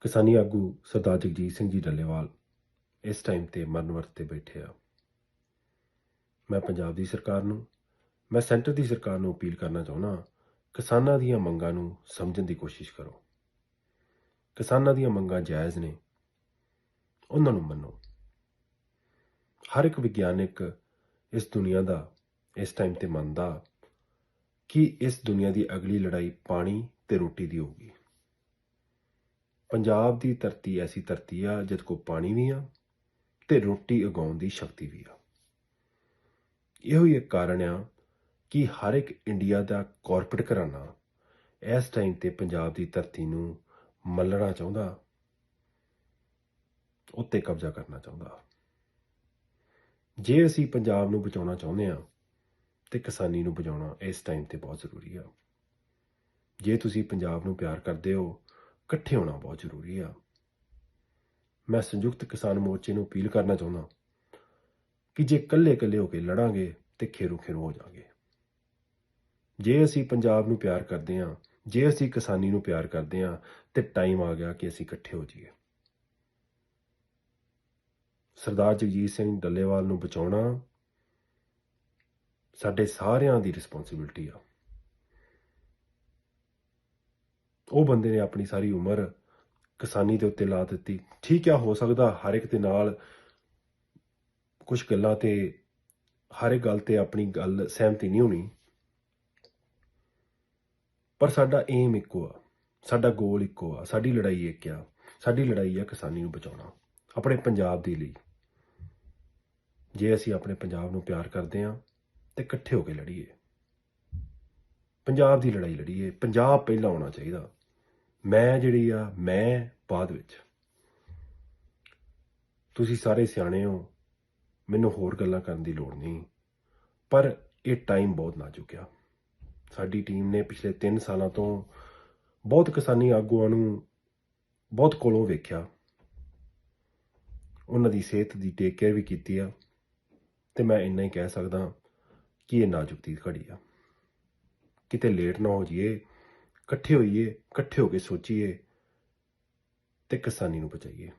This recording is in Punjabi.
ਕਿਸਾਨੀ ਆਗੂ ਸਰਦਾਰ ਜਗਜੀਤ ਸਿੰਘ ਜੀ ਡੱਲੇਵਾਲ ਇਸ ਟਾਈਮ ਤੇ ਮਰਨ ਵਰਤ ਤੇ ਬੈਠੇ ਆ। ਮੈਂ ਪੰਜਾਬ ਦੀ ਸਰਕਾਰ ਨੂੰ, ਮੈਂ ਸੈਂਟਰ ਦੀ ਸਰਕਾਰ ਨੂੰ ਅਪੀਲ ਕਰਨਾ ਚਾਹੁੰਦਾ ਕਿਸਾਨਾਂ ਦੀਆਂ ਮੰਗਾਂ ਨੂੰ ਸਮਝਣ ਦੀ ਕੋਸ਼ਿਸ਼ ਕਰੋ। ਕਿਸਾਨਾਂ ਦੀਆਂ ਮੰਗਾਂ ਜਾਇਜ਼ ਨੇ, ਉਹਨਾਂ ਨੂੰ ਮੰਨੋ। ਹਰ ਇੱਕ ਵਿਗਿਆਨਿਕ ਇਸ ਦੁਨੀਆ ਦਾ, ਇਸ ਟਾਈਮ ਤੇ ਮੰਨਦਾ ਕਿ ਇਸ ਦੁਨੀਆ ਦੀ ਅਗਲੀ ਲੜਾਈ ਪਾਣੀ ਤੇ ਰੋਟੀ ਦੀ ਹੋਊਗੀ। ਪੰਜਾਬ ਦੀ ਧਰਤੀ ਐਸੀ ਧਰਤੀ ਆ ਜਿਸ ਕੋ ਪਾਣੀ ਵੀ ਆ ਤੇ ਰੋਟੀ ਉਗਾਉਣ ਦੀ ਸ਼ਕਤੀ ਵੀ ਆ। ਇਹੋ ਹੀ ਇੱਕ ਕਾਰਨ ਆ ਕਿ ਹਰ ਇੱਕ ਇੰਡੀਆ ਦਾ ਕਾਰਪੋਰੇਟ ਘਰਾਣਾ ਇਸ ਟਾਈਮ ਤੇ ਪੰਜਾਬ ਦੀ ਧਰਤੀ ਨੂੰ ਮੱਲਣਾ ਚਾਹੁੰਦਾ, ਉੱਤੇ ਕਬਜ਼ਾ ਕਰਨਾ ਚਾਹੁੰਦਾ। ਜੇ ਅਸੀਂ ਪੰਜਾਬ ਨੂੰ ਬਚਾਉਣਾ ਚਾਹੁੰਦੇ ਆ ਤੇ ਕਿਸਾਨੀ ਨੂੰ ਬਚਾਉਣਾ ਇਸ ਟਾਈਮ ਤੇ ਬਹੁਤ ਜ਼ਰੂਰੀ ਆ। ਜੇ ਤੁਸੀਂ ਪੰਜਾਬ ਨੂੰ ਪਿਆਰ ਕਰਦੇ ਹੋ ਇਕੱਠੇ ਹੋਣਾ ਬਹੁਤ ਜ਼ਰੂਰੀ ਆ। ਮੈਂ ਸੰਯੁਕਤ ਕਿਸਾਨ ਮੋਰਚੇ ਨੂੰ ਅਪੀਲ ਕਰਨਾ ਚਾਹੁੰਦਾ ਕਿ ਜੇ ਇਕੱਲੇ-ਇਕੱਲੇ ਹੋ ਕੇ ਲੜਾਂਗੇ ਤੇ ਖੇਰੂ ਖੇਰੂ ਹੋ ਜਾਾਂਗੇ। ਜੇ ਅਸੀਂ ਪੰਜਾਬ ਨੂੰ ਪਿਆਰ ਕਰਦੇ ਹਾਂ, ਜੇ ਅਸੀਂ ਕਿਸਾਨੀ ਨੂੰ ਪਿਆਰ ਕਰਦੇ ਹਾਂ, ਤੇ ਟਾਈਮ ਆ ਗਿਆ ਕਿ ਅਸੀਂ ਇਕੱਠੇ ਹੋ ਜਾਈਏ। ਸਰਦਾਰ ਜਗਜੀਤ ਸਿੰਘ ਡੱਲੇਵਾਲ ਨੂੰ ਬਚਾਉਣਾ ਸਾਡੇ ਸਾਰਿਆਂ ਦੀ ਰਿਸਪੌਂਸਿਬਿਲਟੀ ਆ। ਉਹ ਬੰਦੇ ਨੇ ਆਪਣੀ ਸਾਰੀ ਉਮਰ ਕਿਸਾਨੀ ਦੇ ਉੱਤੇ ਲਾ ਦਿੱਤੀ। ਠੀਕ ਆ, ਹੋ ਸਕਦਾ ਹਰ ਇੱਕ ਦੇ ਨਾਲ ਕੁਝ ਗੱਲਾਂ ਤੇ, ਹਰ ਇੱਕ ਗੱਲ ਤੇ ਆਪਣੀ ਗੱਲ ਸਹਿਮਤੀ ਨਹੀਂ ਹੋਣੀ। ਪਰ ਸਾਡਾ ਏਮ ਇੱਕੋ ਆ, ਸਾਡਾ ਗੋਲ ਇੱਕੋ ਆ, ਸਾਡੀ ਲੜਾਈ ਇੱਕ ਆ, ਸਾਡੀ ਲੜਾਈ ਆ ਕਿਸਾਨੀ ਨੂੰ ਬਚਾਉਣਾ, ਆਪਣੇ ਪੰਜਾਬ ਦੇ ਲਈ। ਜੇ ਅਸੀਂ ਆਪਣੇ ਪੰਜਾਬ ਨੂੰ ਪਿਆਰ ਕਰਦੇ ਹਾਂ ਤੇ ਇਕੱਠੇ ਹੋ ਕੇ ਲੜੀਏ। ਪੰਜਾਬ ਦੀ ਲੜਾਈ ਲੜੀਏ, ਪੰਜਾਬ ਪਹਿਲਾਂ ਆਉਣਾ ਚਾਹੀਦਾ। ਮੈਂ ਜਿਹੜੀ ਆ, ਮੈਂ ਬਾਅਦ ਵਿੱਚ। ਤੁਸੀਂ ਸਾਰੇ ਸਿਆਣੇ ਹੋ, ਮੈਨੂੰ ਹੋਰ ਗੱਲਾਂ ਕਰਨ ਦੀ ਲੋੜ ਨਹੀਂ। ਪਰ ਇਹ ਟਾਈਮ ਬਹੁਤ ਨਾ ਚੁੱਕਿਆ। ਸਾਡੀ ਟੀਮ ਨੇ ਪਿਛਲੇ 3 ਸਾਲਾਂ ਤੋਂ ਬਹੁਤ ਕਿਸਾਨੀ ਆਗੂਆਂ ਨੂੰ ਬਹੁਤ ਕੋਲੋਂ ਵੇਖਿਆ। ਉਹਨਾਂ ਦੀ ਸਿਹਤ ਦੀ ਟੇਕ ਕੇਅਰ ਵੀ ਕੀਤੀ ਆ। ਤੇ ਮੈਂ ਇੰਨਾ ਹੀ ਕਹਿ ਸਕਦਾ ਕਿ ਇਹ ਨਾਜ਼ੁਕ ਦੀ ਘੜੀ ਆ। ਕਿਤੇ ਲੇਟ ਨਾ ਹੋ ਜਾਈਏ ਇਕੱਠੇ ਹੋਈਏ ਇਕੱਠੇ ਹੋ ਕੇ ਸੋਚੀਏ ਤੇ ਕਿਸਾਨੀ ਨੂੰ ਬਚਾਈਏ।